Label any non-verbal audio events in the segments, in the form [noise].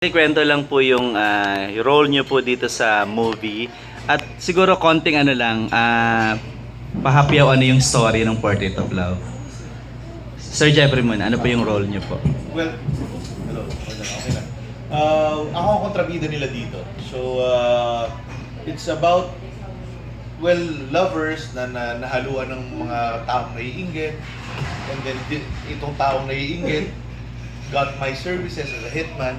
Kwento lang po yung ah, role nyo po dito sa movie. At siguro konting ano lang, ah, pahapyaw ano yung story ng Portrait of Love. Sir Jeffrey muna, ano po yung role nyo po? Well, hello. Okay na. Uh, ako ang kontrabida nila dito. So, uh, it's about, well, lovers na, na nahaluan ng mga taong naiinggit. And then, itong taong naiinggit got my services as a hitman.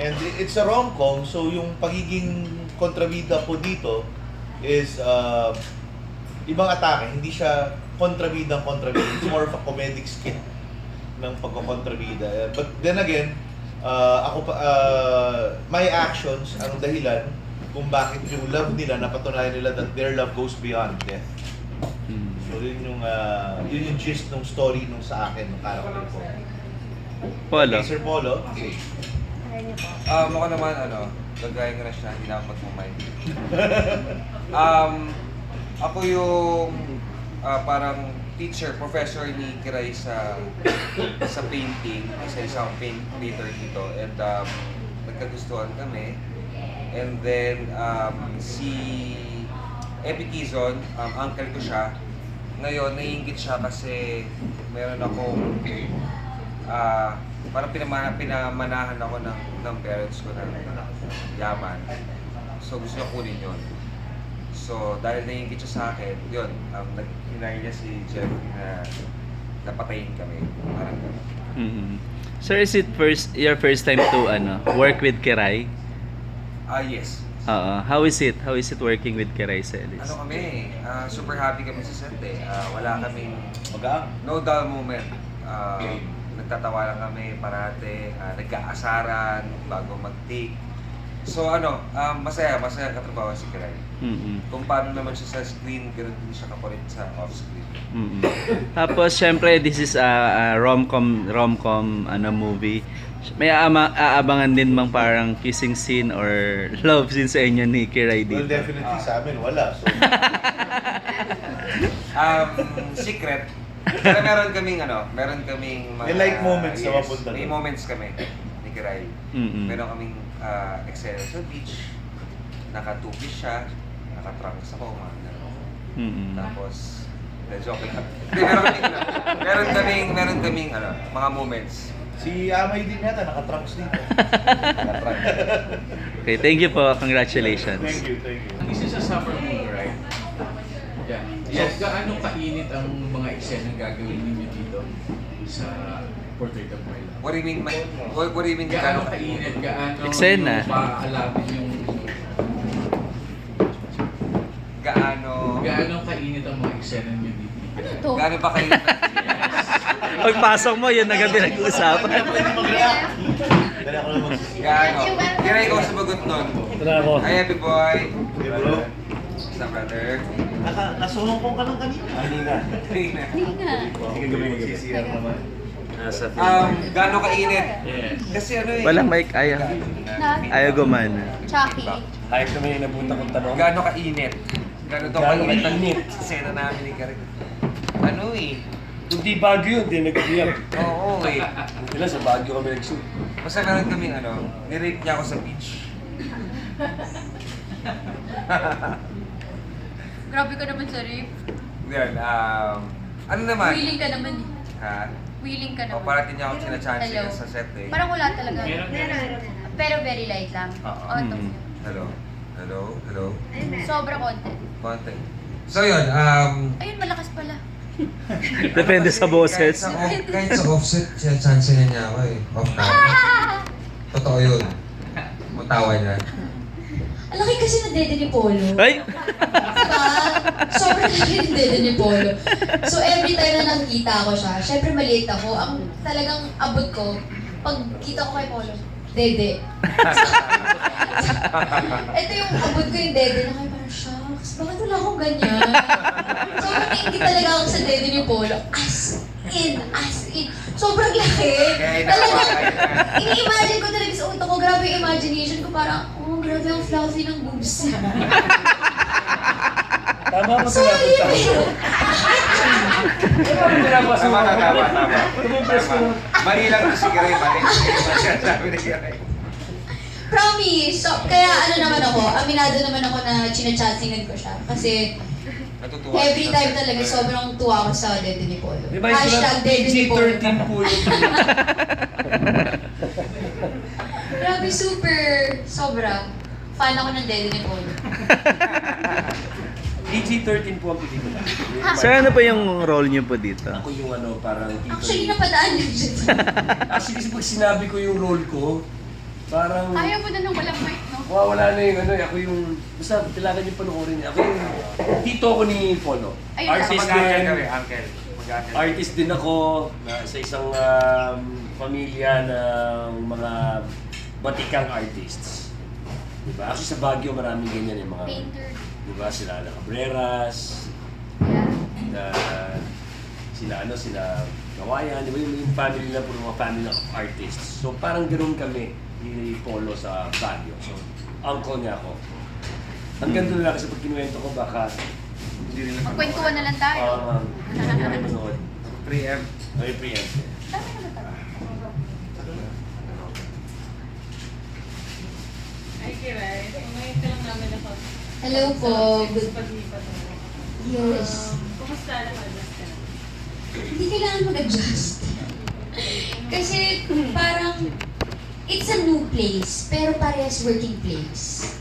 And it's a rom-com, so yung pagiging kontrabida po dito is uh, ibang atake. Hindi siya kontrabida kontrabida. It's more of a comedic skit ng pagkokontrabida. But then again, uh, ako pa, uh, my actions ang dahilan kung bakit yung love nila, napatunayan nila that their love goes beyond death. So yun yung, uh, yun yung gist ng story nung sa akin, ng character ko. Polo. Okay, Sir Polo? Okay. Um, ako naman, ano, gagaya ko na siya, hindi na ako magmamind. [laughs] um, ako yung ah, parang teacher, professor ni Kiray sa sa painting, isa isang paint painter dito. And um, nagkagustuhan kami. And then, um, si Epi Quezon, um, uncle ko siya. Ngayon, naiingit siya kasi meron akong ah parang pinamana, pinamanahan ako ng, ng parents ko ng yaman. So gusto niya kunin yun. So dahil naiingit siya sa akin, yun, um, naghinay niya si Jeffrey na napatayin kami. Parang gano'n. Mhm. Sir, is it first your first time to ano work with Kiray? Ah, yes. Oo. How is it? How is it working with Kiray sa Ellis? Ano kami, ah, super happy kami sa set eh. Ah, wala kaming Magaan. no dull moment. Ah, nagtatawa lang kami parate, ah, nagkaasaran bago mag-take. So ano, um, masaya, masaya katrabaho si Kiray. Mhm. Kung paano naman siya sa screen, ganoon din siya kapalit sa off-screen. Mhm. Tapos syempre this is a, a rom-com rom-com ano movie. May aama, aabangan din bang parang kissing scene or [laughs] love scene sa inyo ni Kiray Well, dito? definitely sa amin, wala. So, [laughs] Um, secret. Pero meron kaming ano, meron kaming May like moments na mapunta May doon. moments kami ni Kiray. Mhm. Meron kaming uh, eksena sa beach, naka-two-piece siya, naka-trunks ako, mga gano'n. Mhm. Tapos, hindi, joke lang. [laughs] Hindi, meron kaming, ano, meron kaming, meron kaming, ano, mga moments. si Amay din yata, naka-trunks dito. Naka-trunks. Okay, thank you po. Congratulations. Thank you, thank you. This is a summer movie, right? Yeah. Yes. So, gaano kainit ang mga eksena gagawin ninyo dito sa Portrait of My Love? What do you mean, ma- what, what do you mean, Gaano gaano kainit, gaano Eksena. yung paaalapin yung... Gaano, Gaano kainit ang mga eksena ninyo dito? gaano ba kayo, Pagpasok mo, yun agad pinag-uusapan. Pwede mag-react. Dali ako lang magsisisi. gaano, ko sa bagot nun. Hi, happy boy. Okay, bro. What's up, brother? Naka, nasulong ko ka lang kanina. Kanina. Tina. Sige, gabi magsisiyar naman. Um, gaano kainit? Yes. Kasi ano eh. Walang mic, ayaw. Ayaw gumana. Chucky. Ayos kami yung napunta kong tanong. Gaano kainit? Gaano daw kainit ang kainit? sena namin ni Karin? Ano eh? Kung di Baguio yun, di nag-iyak. Oo eh. Sila sa Baguio kami nag-shoot. Basta meron kaming ano, nirape niya ako sa beach. [laughs] Grabe ka naman sa rape. Yan, um, ano naman? Willing ka naman. eh. Ha? Willing ka O naman. parating niya ako sinachance Hello. sa set eh. Parang wala talaga. Meron, meron. Pero very light lang. Oo. Auto. Mhm. Hello? Hello? Hello? Sobra konti. Konti. So yun, um, Ayun, malakas pala. [laughs] Depende sa kahit boses. sa, off, kahit sa offset, sinachance na niya ako eh. Off cam. [laughs] Totoo yun. Mutawa niya. Kasi ng dede ni Polo. Ay! Diba? Sobrang laki ng dede ni Polo. So every time na nakikita ko siya, syempre maliit ako, ang talagang abot ko, pag kita ko kay Polo, dede. [laughs] Ito yung abot ko yung dede na kayo parang, shucks, bakit wala akong ganyan? Sobrang naingit talaga ako sa dede ni Polo. As in, as in. Sobrang laki. Na. ini-imagine ko talaga sa utak ko, grabe yung imagination ko, parang, oh, grabe ang fluffy ng boobs. Tama mo So, yun yun. Tama mo sila Tama, tama, tama, tama. Tumimpress ko. Mali lang si Garay, mali. Sabi ni Garay. Promise! So, kaya ano naman ako, aminado naman ako na chinachatsingan ko siya. Kasi Natutuwa every time talaga sobrang tuwa ako sa Dede ni Polo. Yung Hashtag Dede ni Polo. PG-13 po yun. [laughs] Grabe, super, sobra. Fan ako ng Dede ni Polo. [laughs] PG-13 po ang pelikula. [laughs] Sir, ano pa yung role niyo po dito? Ako yung ano, parang tito. Actually, napadaan lang siya. Actually, kasi pag sinabi ko yung role ko, parang... Ayaw mo na nung walang mic, no? Wala na yung ano, ako yung... Basta, kailangan yung panoorin niya. Ako yung tito ko ni Polo. Ayun, Artist din. kami, uncle. Mag-uncle. Artist din ako na sa isang um, pamilya ng mga batikang artists. Diba? Actually sa Baguio maraming ganyan yung mga... Painter. Diba? Sila na Cabreras, Yeah. na sila ano, sila Kawayan, di ba yung, yung family na puro mga family ng artists. So parang ganoon kami ni Polo sa Baguio. So uncle niya ako. Ang ganda nila kasi pag kinuwento ko baka hindi rin Magkwentuhan na lang tayo. Um, hindi rin manood. Preempt. Ay, preempt. Dami naman tayo. Ay, Kiray. Umayin ka lang namin ako. Hello po. Good. Paglipat mo. Yes. Um, Kumusta naman? Na? Hindi kailangan mag-adjust. Kasi parang it's a new place, pero parehas working place.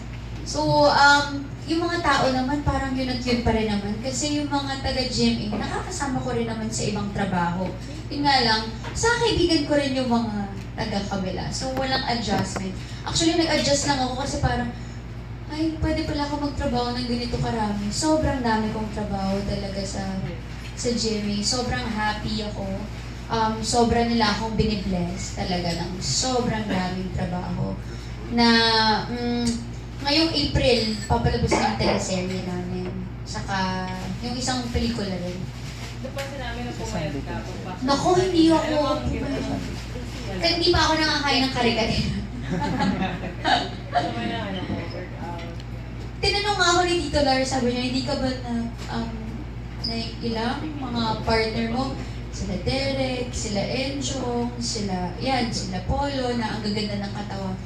So, um, yung mga tao naman parang yun at yun pa rin naman. Kasi yung mga taga-GMA, nakakasama ko rin naman sa ibang trabaho. Yun nga lang, sa kaibigan ko rin yung mga taga-kabila. So, walang adjustment. Actually, nag-adjust lang ako kasi parang, ay, pwede pala ako magtrabaho ng ganito karami. Sobrang dami kong trabaho talaga sa sa GMA. Sobrang happy ako. Um, sobra nila akong binibless talaga ng sobrang daming trabaho. Na mm, ngayong April, papalabas na yung teleserye namin. Saka yung isang pelikula rin. Doon pa sinabi na pumayat ka. Naku, hindi ako. Kaya hindi pa ako nakakain ng kare-kare. Sabay na ko, workout. Tinanong nga ako ni Tito Lar, sabi niya, hindi ka ba na, um, na ilang mga partner mo? Sila Derek, sila Enchong, sila, yan, sila Polo, na ang gaganda ng katawan.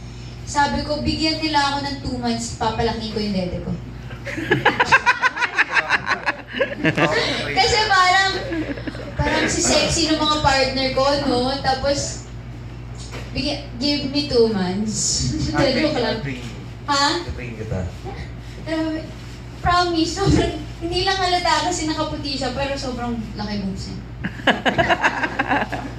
Sabi ko, bigyan nila ako ng 2 months, papalaki ko yung dede ko. [laughs] Kasi parang, parang si sexy ng mga partner ko, no? Tapos, bigyan, give me 2 months. Joke lang. Ha? Tingin kita. Promise, sobrang, hindi lang halata kasi nakaputi siya, pero sobrang laki boobs niya. [laughs]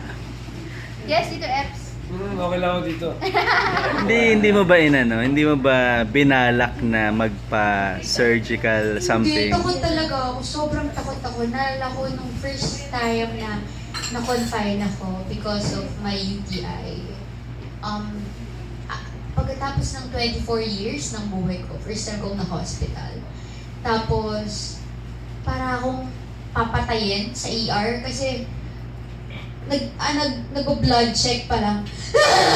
Yes, Tito Eps. Hmm, okay lang ako dito. [laughs] hindi hindi mo ba inano, hindi mo ba binalak na magpa-surgical something? Hindi, takot talaga ako. Sobrang takot ako. Nalala ko nung first time na na-confine ako because of my UTI. Um, pagkatapos ng 24 years ng buhay ko, first time kong na-hospital. Tapos, para akong papatayin sa ER kasi nag, ah, nag, nag-blood check pa lang.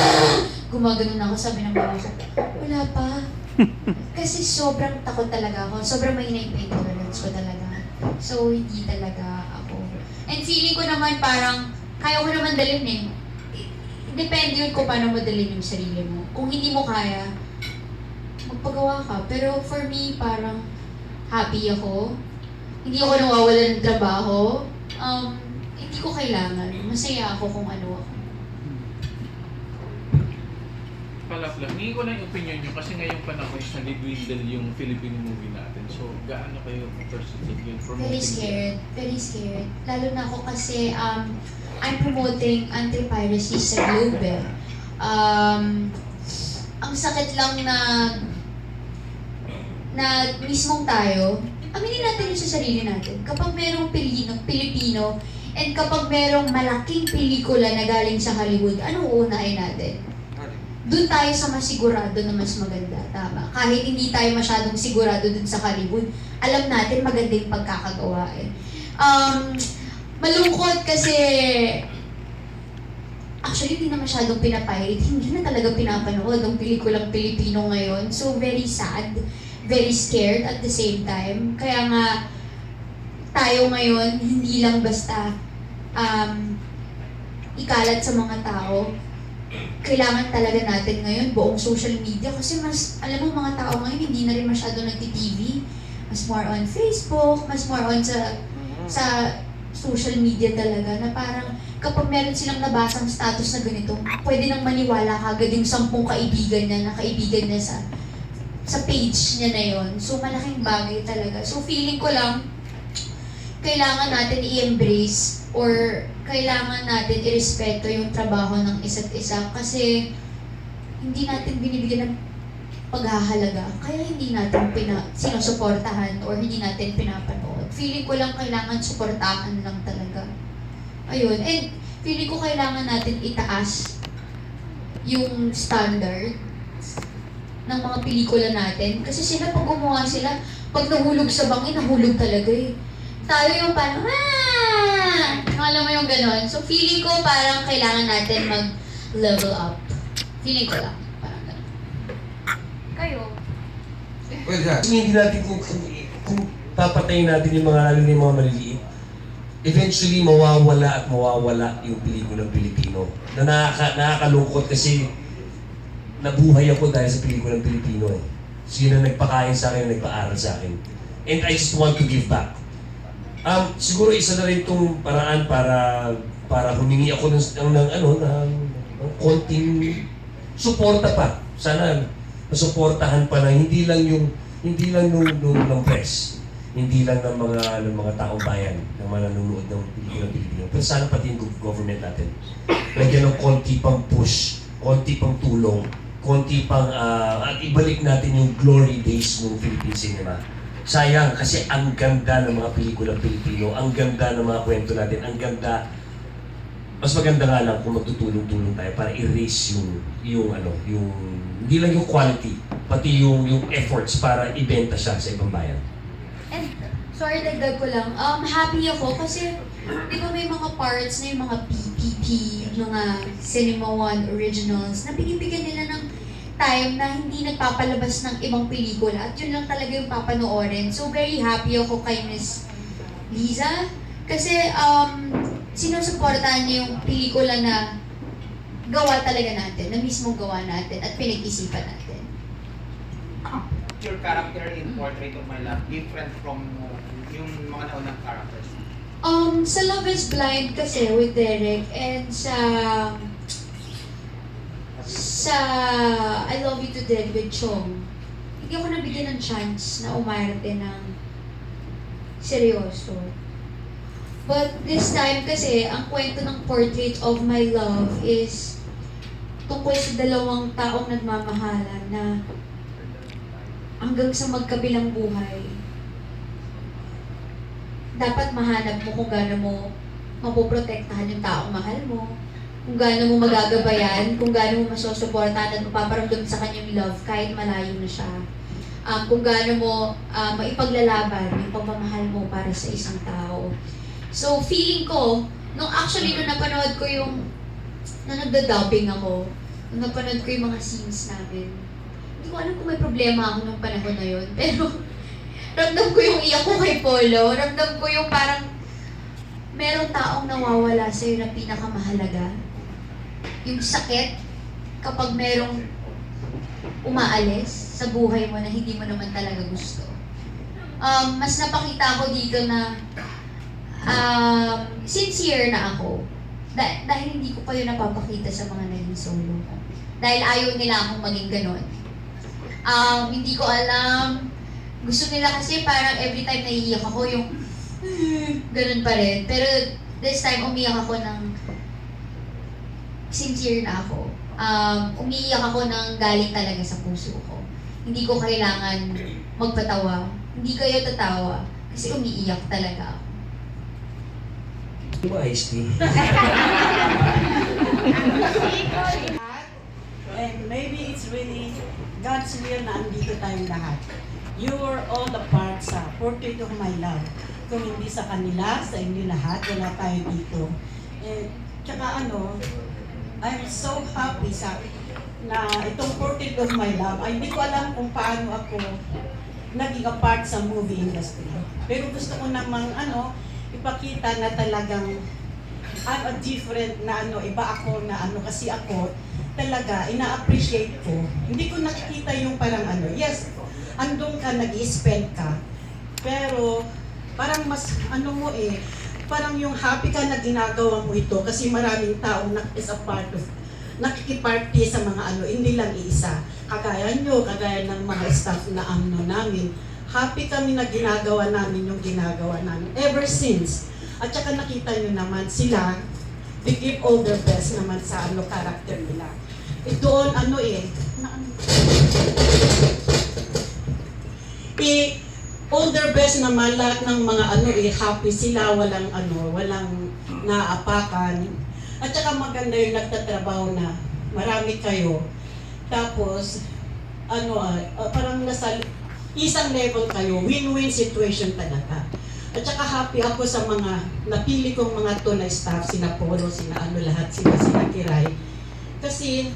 [laughs] Gumaganon ako, sabi ng mama ko, wala pa. [laughs] Kasi sobrang takot talaga ako. Sobrang mahina yung pain tolerance ko talaga. So, hindi talaga ako. And feeling ko naman parang, kaya ko naman dalhin eh. Depende yun kung paano mo dalhin yung sarili mo. Kung hindi mo kaya, magpagawa ka. Pero for me, parang happy ako. Hindi ako nawawalan ng trabaho. Um, hindi ko kailangan. Masaya ako kung ano ako. Palap lang. Hingi ko lang yung opinion nyo kasi ngayong panahon is nag-dwindle yung Filipino movie natin. So, gaano kayo persistent yun promoting? Very scared. Very scared. Lalo na ako kasi um, I'm promoting anti-piracy sa globe eh. Um, ang sakit lang na na mismong tayo, aminin natin yun sa sarili natin. Kapag merong Pilino, Pilipino, and kapag merong malaking pelikula na galing sa Hollywood, anong uunahin natin? Doon tayo sa mas sigurado na mas maganda. Tama. Kahit hindi tayo masyadong sigurado dun sa Hollywood, alam natin maganda yung pagkakagawa eh. Um, malungkot kasi actually hindi na masyadong pinapirate. Hindi na talaga pinapanood ang pelikulang Pilipino ngayon. So very sad, very scared at the same time. Kaya nga tayo ngayon hindi lang basta um, ikalat sa mga tao kailangan talaga natin ngayon buong social media kasi mas, alam mo mga tao ngayon hindi na rin masyado nagti-TV. Mas more on Facebook, mas more on sa sa social media talaga na parang kapag meron silang nabasang status na ganito, pwede nang maniwala kagad yung sampung kaibigan niya na kaibigan niya sa sa page niya na yon. So, malaking bagay talaga. So, feeling ko lang, kailangan natin i-embrace or kailangan natin irespeto yung trabaho ng isa't isa kasi hindi natin binibigyan ng paghahalaga. Kaya hindi natin pina, sinusuportahan or hindi natin pinapanood. Feeling ko lang kailangan suportahan lang talaga. Ayun. And feeling ko kailangan natin itaas yung standard ng mga pelikula natin. Kasi sila pag gumawa sila, pag nahulog sa bangin, nahulog talaga eh. Tayo yung parang, ah! Alam mo yung ganon. So feeling ko parang kailangan natin mag-level up. Feeling ko lang. Parang. Kayo. Well, yeah. Natin, kung, kung, kung papatayin natin yung mga lalo yung mga maliliit, eventually mawawala at mawawala yung pelikulang Pilipino. Na nakaka, nakakalungkot kasi nabuhay ako dahil sa pelikulang Pilipino eh. Ang nagpakain sa akin, nagpaaral sa akin. And I just want to give back. Um, siguro isa na rin itong paraan para para humingi ako ng, ng, ng ano, ng, ng konting suporta pa. Sana masuportahan pa na hindi lang yung hindi lang nung, nung ng press, hindi lang ng mga ng mga taong bayan, ng mga nanonood ng pelikulang Pilipino. Pero sana pati yung gov- government natin. Lagyan ng konti pang push, konti pang tulong, konti pang ah, at ibalik natin yung glory days ng Philippine cinema. Sayang kasi ang ganda ng mga pelikulang Pilipino, ang ganda ng mga kwento natin, ang ganda mas maganda nga lang kung magtutulong-tulong tayo para erase yung yung ano, yung hindi lang yung quality, pati yung yung efforts para ibenta siya sa ibang bayan. And, sorry, dagdag ko lang. Um, happy ako kasi, di ba may mga parts na yung mga PPP, mga Cinema One originals, na binibigyan nila ng time na hindi nagpapalabas ng ibang pelikula at yun lang talaga yung papanoorin. So, very happy ako kay Miss Liza kasi um, sinusuportahan niya yung pelikula na gawa talaga natin, na mismong gawa natin at pinag-isipan natin. your character in Portrait of My Love different from yung mga naunang characters? Um, sa Love is Blind kasi with Derek and sa sa I Love You to Death with Chong, hindi ako nabigyan ng chance na umarte ng seryoso. But this time kasi, ang kwento ng Portrait of My Love is tungkol sa dalawang taong nagmamahalan na hanggang sa magkabilang buhay, dapat mahanap mo kung gaano mo mapoprotektahan yung taong mahal mo, kung gaano mo magagabayan, kung gaano mo masusuportahan at mapaparamdam sa kanyang love kahit malayo na siya. Um, kung gaano mo uh, maipaglalaban yung pagmamahal mo para sa isang tao. So, feeling ko, nung actually, nung napanood ko yung, nung nagda-dubbing ako, nung napanood ko yung mga scenes namin, hindi ko alam kung may problema ako nung panahon na yun, [laughs] pero ramdam ko yung iyak ko kay Polo, ramdam ko yung parang merong taong nawawala sa'yo na pinakamahalaga. Yung sakit, kapag merong umaalis sa buhay mo na hindi mo naman talaga gusto. Um, mas napakita ko dito na um, sincere na ako. Da- dahil hindi ko pa yun napapakita sa mga naging solo ko. Dahil ayaw nila akong maging ganon. Um, hindi ko alam. Gusto nila kasi parang every time naiiyak ako yung [laughs] ganun pa rin. Pero this time umiyak ako ng sincere na ako. Um, umiiyak ako ng galing talaga sa puso ko. Hindi ko kailangan magpatawa. Hindi kayo tatawa. Kasi umiiyak talaga ako. Di ba iced tea? [laughs] And maybe it's really God's will na andito tayong lahat. You are all a part sa Portrait of My Love. Kung hindi sa kanila, sa inyo lahat, wala tayo dito. And tsaka ano, I'm so happy sa na itong Portrait of My Love. Ay, hindi ko alam kung paano ako naging a part sa movie industry. Pero gusto ko namang ano, ipakita na talagang I'm a different na ano, iba ako na ano, kasi ako, talaga, ina-appreciate ko. Hindi ko nakikita yung parang ano, yes, andun ka, nag spend ka, pero parang mas, ano mo eh, parang yung happy ka na ginagawa mo ito kasi maraming tao na is a part of nakikiparty sa mga ano, hindi lang iisa. Kagaya nyo, kagaya ng mga staff na ano namin, happy kami na ginagawa namin yung ginagawa namin ever since. At saka nakita nyo naman sila, they give all their best naman sa ano character nila. Eh, doon ano eh, na, ano, eh, their best naman lahat ng mga ano eh, happy sila, walang ano, walang naapakan. At saka maganda yung nagtatrabaho na marami kayo. Tapos, ano ah, ah, parang nasa isang level kayo, win-win situation talaga. At saka happy ako sa mga napili kong mga to na staff, sina Polo, sina ano lahat, sina sina Kiray. Kasi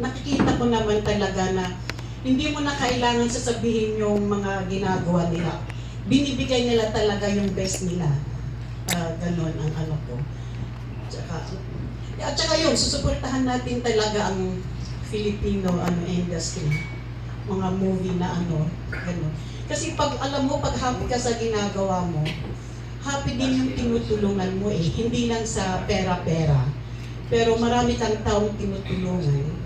nakikita ko naman talaga na hindi mo na kailangan sasabihin yung mga ginagawa nila. Binibigay nila talaga yung best nila. Ah, ganon ang ano ko. Tsaka, at saka yun, susuportahan natin talaga ang Filipino ano industry. Mga movie na ano, ganon. Kasi pag alam mo, pag happy ka sa ginagawa mo, happy din yung tinutulungan mo eh. Hindi lang sa pera-pera. Pero marami kang taong tinutulungan